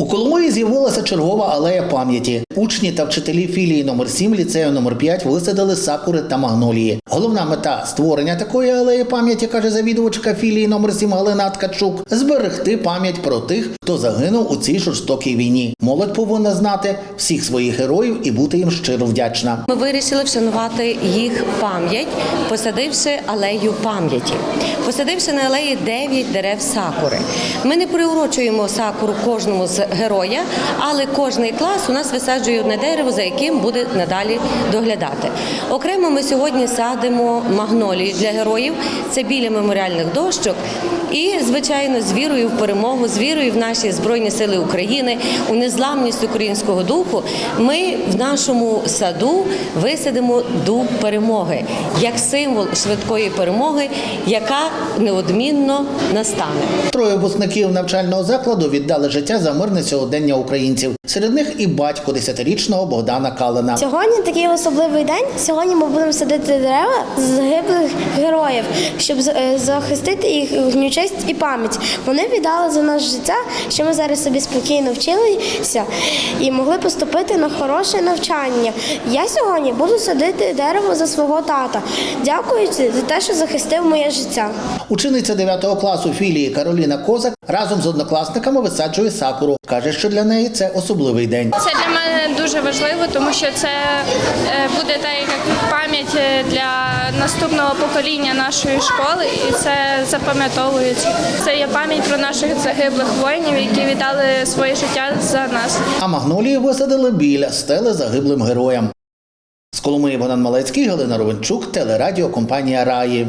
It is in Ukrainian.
У Коломиї з'явилася чергова алея пам'яті. Учні та вчителі філії номер 7 ліцею номер 5 висадили сакури та магнолії. Головна мета створення такої алеї пам'яті, каже завідувачка філії номер 7 Галина Ткачук, зберегти пам'ять про тих, хто загинув у цій жорстокій війні. Молодь повинна знати всіх своїх героїв і бути їм щиро вдячна. Ми вирішили вшанувати їх пам'ять, посадивши алею пам'яті, посадивши на алеї 9 дерев сакури. Ми не приурочуємо сакуру кожному з героя, але кожний клас у нас висаджує одне дерево, за яким буде надалі доглядати. Окремо ми сьогодні садимо магнолії для героїв. Це біля меморіальних дощок. І, звичайно, з вірою в перемогу, з вірою в наші збройні сили України, у незламність українського духу, ми в нашому саду висадимо дуб перемоги як символ швидкої перемоги, яка неодмінно настане. Троє випускників навчального закладу віддали життя за мирне сьогодення українців. Серед них і батько десятирічного Богдана Калина. Сьогодні такий особливий день. Сьогодні ми будемо садити дерева з героїв, щоб з- е, захистити їхню честь і пам'ять. Вони віддали за наше життя, що ми зараз собі спокійно вчилися і могли поступити на хороше навчання. Я сьогодні буду садити дерево за свого тата, дякуючи за те, що захистив моє життя. Учениця 9 класу філії Кароліна Козак разом з однокласниками висаджує сакуру. каже, що для неї це особливий день. Це для мене дуже важливо, тому що це е, буде та як пам'ять е, для наступного покоління нашої школи, і це запам'ятовується. Це є пам'ять про наших загиблих воїнів, які віддали своє життя за нас. А магнолії висадили біля стели загиблим героям. З Коломиї Богдан Малецький, Галина Ровенчук, телерадіо компанія Раї.